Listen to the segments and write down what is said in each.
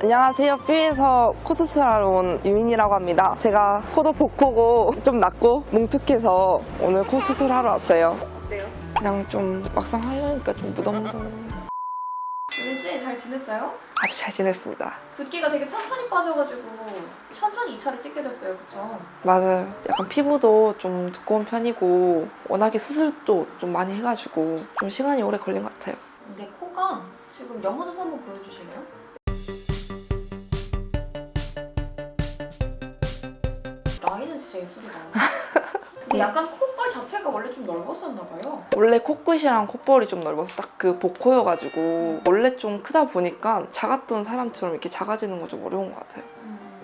안녕하세요. 뷰에서 코 수술하러 온 유민이라고 합니다. 제가 코도 복코고 좀 낮고 뭉툭해서 오늘 코 수술하러 왔어요. 어때요? 그냥 좀 막상 하려니까 좀 무덤덤. 유민 씨 잘 지냈어요? 아주 잘 지냈습니다. 붓기가 되게 천천히 빠져가지고 천천히 2차를 찍게 됐어요, 그쵸? 맞아요. 약간 피부도 좀 두꺼운 편이고 워낙에 수술도 좀 많이 해가지고 좀 시간이 오래 걸린 것 같아요. 근데 코가 지금 옆모습 한번 보여주실래요? 예술이다. 근데 약간 콧볼 자체가 원래 좀 넓었었나 봐요. 원래 코끝이랑 콧볼이 좀 넓어서 딱 그 복코여가지고 원래 좀 크다 보니까 작았던 사람처럼 이렇게 작아지는 거좀 어려운 것 같아요.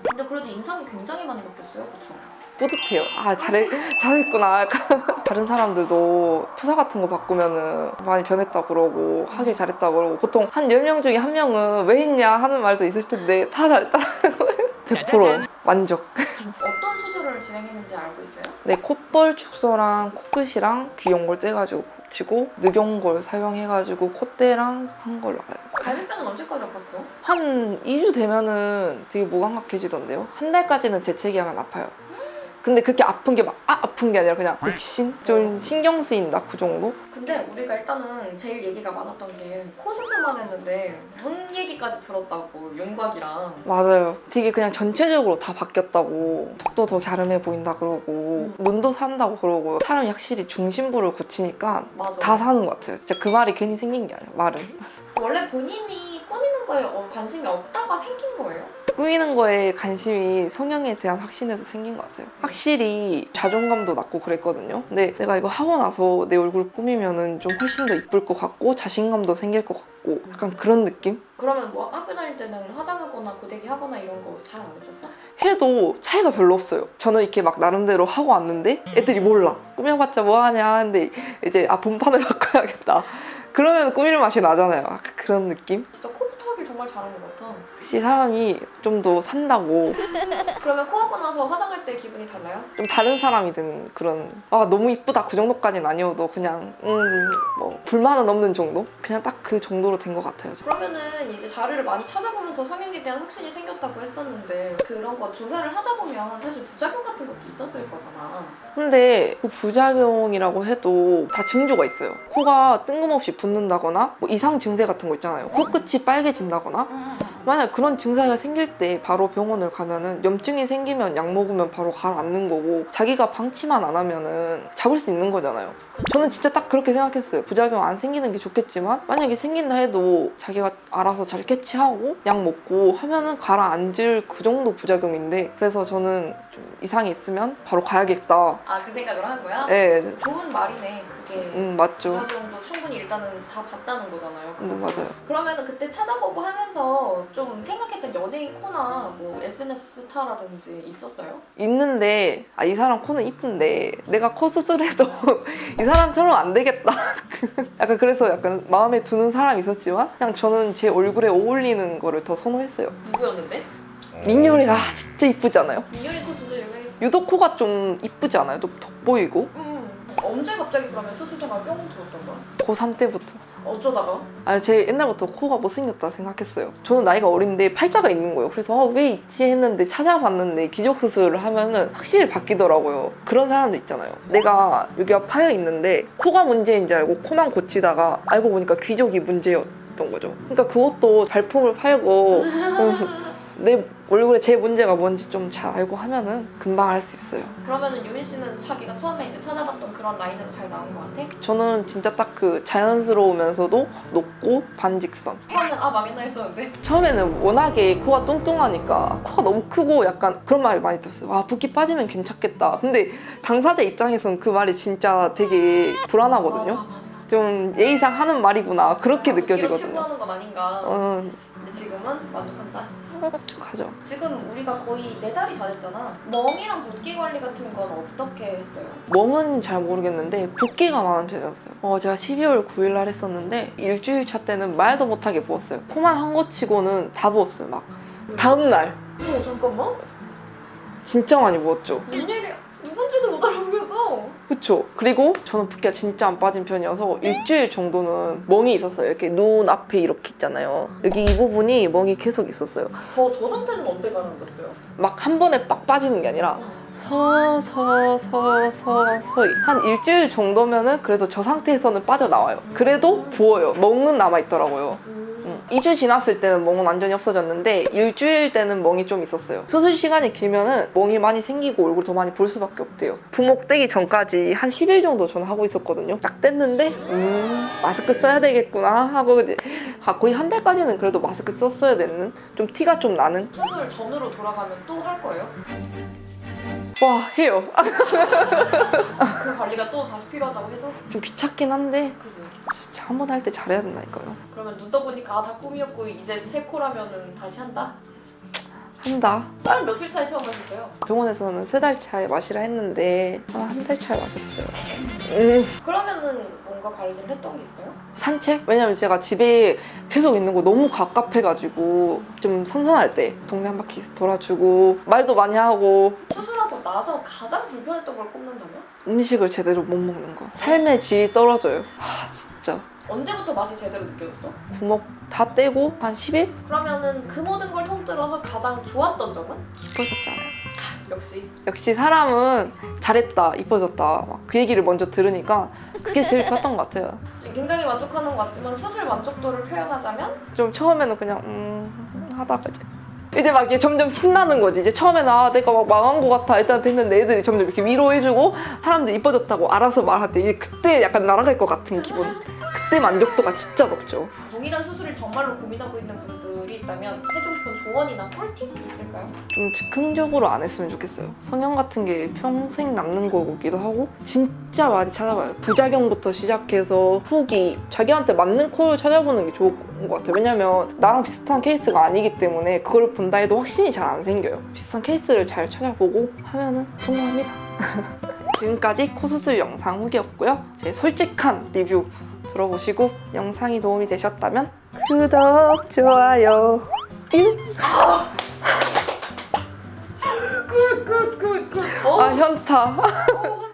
근데 그래도 인상이 굉장히 많이 바뀌었어요, 그쵸? 뿌듯해요. 아, 잘해, 잘했구나. 약간. 다른 사람들도 푸사 같은 거 바꾸면은 많이 변했다 그러고, 하길 잘했다 그러고, 보통 한 10명 중에 한 명은 왜 했냐 하는 말도 있을 텐데, 다 잘했다. 100% 만족. 어떤 진행했는지 알고 있어요? 네, 콧볼 축소랑 코끝이랑 귀 연골 떼가지고 붙이고, 늑연골 사용해가지고 콧대랑 한 걸로 알아요. 갈비뼈는 언제까지 아팠어? 한 2주 되면은 되게 무감각해지던데요? 한 달까지는 재채기하면 아파요. 근데 그렇게 아픈 게 막 아, 아픈 게 아니라 그냥 욕심? 좀 신경 쓰인다 그 정도? 근데 우리가 일단은 제일 얘기가 많았던 게 코 수술만 했는데 눈 얘기까지 들었다고 윤곽이랑 맞아요. 되게 그냥 전체적으로 다 바뀌었다고 턱도 더 갸름해 보인다 그러고 눈도 산다고 그러고 사람이 확실히 중심부를 고치니까 맞아. 다 사는 것 같아요. 진짜 그 말이 괜히 생긴 게 아니야 말은. 원래 본인이 꾸미는 거에 어, 관심이 없다가 생긴 거예요? 꾸미는 거에 관심이 성형에 대한 확신에서 생긴 것 같아요. 확실히 자존감도 낮고 그랬거든요. 근데 내가 이거 하고 나서 내 얼굴 꾸미면은 좀 훨씬 더 이쁠 것 같고 자신감도 생길 것 같고 약간 그런 느낌? 그러면 뭐 학교 다닐 때는 화장하거나 고데기 하거나 이런 거 잘 안 했었어? 해도 차이가 별로 없어요. 저는 이렇게 막 나름대로 하고 왔는데 애들이 몰라. 꾸며봤자 뭐하냐 하는데 이제 아 본판을 바꿔야겠다. 그러면 꾸밀 맛이 나잖아요. 약간 그런 느낌? 진짜 코부터 하길 정말 잘한 것 같아. 혹시 사람이 좀 더 산다고 그러면 코 하고 나서 화장할 때 기분이 달라요? 좀 다른 사람이 된 그런 아 너무 이쁘다 그 정도까지는 아니어도 그냥 음 뭐 불만은 없는 정도? 그냥 딱 그 정도로 된 것 같아요. 저. 그러면은 이제 자료를 많이 찾아보면서 성형에 대한 확신이 생겼다고 했었는데 그런 거 조사를 하다 보면 사실 부작용 같은 것도 있었을 거잖아. 근데 그 부작용이라고 해도 다 징조가 있어요. 코가 뜬금없이 붓는다거나 뭐 이상 증세 같은 거 있잖아요. 코끝이 빨개진다거나 만약 그런 증상이 생길 때 바로 병원을 가면은 염증이 생기면 약 먹으면 바로 가라앉는 거고 자기가 방치만 안 하면은 잡을 수 있는 거잖아요. 저는 진짜 딱 그렇게 생각했어요. 부작용 안 생기는 게 좋겠지만 만약에 생긴다 해도 자기가 알아서 잘 캐치하고 약 먹고 하면은 가라앉을 그 정도 부작용인데 그래서 저는 좀 이상이 있으면 바로 가야겠다. 아 그 생각을 한 거야? 네, 좋은 말이네 그게. 음 맞죠. 부작용도 충분히 일단은 다 봤다는 거잖아요. 음, 맞아요. 그러면은 그때 찾아보고 하면서 좀 생각했던 연예인 코나 뭐 SNS 스타라든지 있었어요? 있는데 아 이 사람 코는 이쁜데 내가 코 수술해도 이 사람처럼 안 되겠다. 약간 그래서 약간 마음에 두는 사람이 있었지만 그냥 저는 제 얼굴에 어울리는 거를 더 선호했어요. 누구였는데? 민열이 아 진짜 이쁘지 않아요? 민효리 코. 유독 코가 좀 이쁘지 않아요? 좀 돋보이고 음. 언제 갑자기 그러면 수술 생활 뿅 들었던 거야? 고3 때부터 어쩌다가? 아니 제 옛날부터 코가 못생겼다 생각했어요. 저는 나이가 어린데 팔자가 있는 거예요. 그래서 어, 왜 있지 했는데 찾아봤는데 기적 수술을 하면은 확실히 바뀌더라고요. 그런 사람도 있잖아요. 내가 여기가 파여 있는데 코가 문제인 줄 알고 코만 고치다가 알고 보니까 귀족이 문제였던 거죠. 그러니까 그것도 발품을 팔고 음, 내 얼굴에 제 문제가 뭔지 좀 잘 알고 하면은 금방 알 수 있어요. 그러면은 유민 씨는 자기가 처음에 이제 찾아봤던 그런 라인으로 잘 나온 것 같아? 저는 진짜 딱 그 자연스러우면서도 높고 반직선. 처음엔 아 망했나 했었는데 처음에는 워낙에 코가 뚱뚱하니까 코가 너무 크고 약간 그런 말이 많이 들었어요. 아 붓기 빠지면 괜찮겠다. 근데 당사자 입장에서는 그 말이 진짜 되게 불안하거든요. 맞아, 맞아. 좀 예의상 하는 말이구나 그렇게 붓기로 느껴지거든요. 치부하는 건 아닌가 어, 근데 지금은 만족한다 가죠. 지금 우리가 거의 네 달이 다 됐잖아 멍이랑 붓기 관리 같은 건 어떻게 했어요? 멍은 잘 모르겠는데 붓기가 많은 편이었어요. 어, 제가 12월 9일 날 했었는데 일주일 차 때는 말도 못하게 부었어요. 코만 한 거 치고는 다 부었어요. 막 다음 날 어머 잠깐만 진짜 많이 부었죠. 누구 누군지도 못 알아보겠어. 그쵸? 그리고 저는 붓기가 진짜 안 빠진 편이어서 일주일 정도는 멍이 있었어요. 이렇게 눈 앞에 이렇게 있잖아요. 여기 이 부분이 멍이 계속 있었어요. 저, 저 상태는 언제 가라앉았어요? 막 한 번에 빡 빠지는 게 아니라 서, 서, 서, 서, 서히 한 일주일 정도면은 그래도 저 상태에서는 빠져나와요. 그래도 부어요. 멍은 남아있더라고요. 음. 2주 지났을 때는 멍은 완전히 없어졌는데 일주일 때는 멍이 좀 있었어요. 수술 시간이 길면은 멍이 많이 생기고 얼굴이 더 많이 부을 수밖에 없대요. 부목 떼기 전까지 한 10일 정도 저는 하고 있었거든요. 딱 뗐는데 음 마스크 써야 되겠구나 하고 이제 아, 거의 한 달까지는 그래도 마스크 썼어야 되는 좀 티가 좀 나는 수술 전으로 돌아가면 또 할 거예요? 와 해요. 아, 그 관리가 또 다시 필요하다고 해도? 좀 귀찮긴 한데 그지. 진짜 한 번 할 때 잘해야 된다니까요. 그러면 눈 떠보니까 아, 다 꿈이었고 이제 새 코라면은 다시 한다? 한다. 딸은 며칠 차에 처음 하셨어요? 병원에서는 세 달 차에 마시라 했는데 한달 차에 마셨어요. 음. 그러면은 뭔가 관리를 했던 게 있어요? 산책? 왜냐면 제가 집에 계속 있는 거 너무 갑갑해가지고 좀 선선할 때 동네 한 바퀴 돌아주고 말도 많이 하고 수술하고 나서 가장 불편했던 걸 꼽는다면? 음식을 제대로 못 먹는 거 삶의 질이 떨어져요 아 진짜 언제부터 맛이 제대로 느껴졌어? 부먹 다 떼고 한 10일? 그러면은 그 모든 걸 통틀어서 가장 좋았던 점은? 이뻐졌잖아요. 역시. 역시 사람은 잘했다 이뻐졌다 막 그 얘기를 먼저 들으니까 그게 제일 좋았던 것 같아요. 지금 굉장히 만족하는 것 같지만 수술 만족도를 표현하자면? 좀 처음에는 그냥 음 하다가 이제. 이제 막 이게 점점 신나는 거지. 이제 처음에는 아 내가 막 망한 것 같아. 일단 됐는데 애들이 점점 이렇게 위로해주고 사람들이 이뻐졌다고 알아서 말할 때 이제 그때 약간 날아갈 것 같은 기분 그때 만족도가 진짜 높죠. 동일한 수술을 정말로 고민하고 있는 분들이 있다면 해주고 싶은 조언이나 꿀팁이 있을까요? 좀 즉흥적으로 안 했으면 좋겠어요. 성형 같은 게 평생 남는 거기도 하고 진짜 많이 찾아봐요. 부작용부터 시작해서 후기 자기한테 맞는 콜을 찾아보는 게 좋은 것 같아요. 왜냐면 나랑 비슷한 케이스가 아니기 때문에 그걸 본다 해도 확신이 잘 안 생겨요. 비슷한 케이스를 잘 찾아보고 하면은 성공합니다. 지금까지 코수술 영상 후기였고요. 제 솔직한 리뷰 들어보시고 영상이 도움이 되셨다면 구독, 좋아요. 굿굿굿굿. 어? 아 현타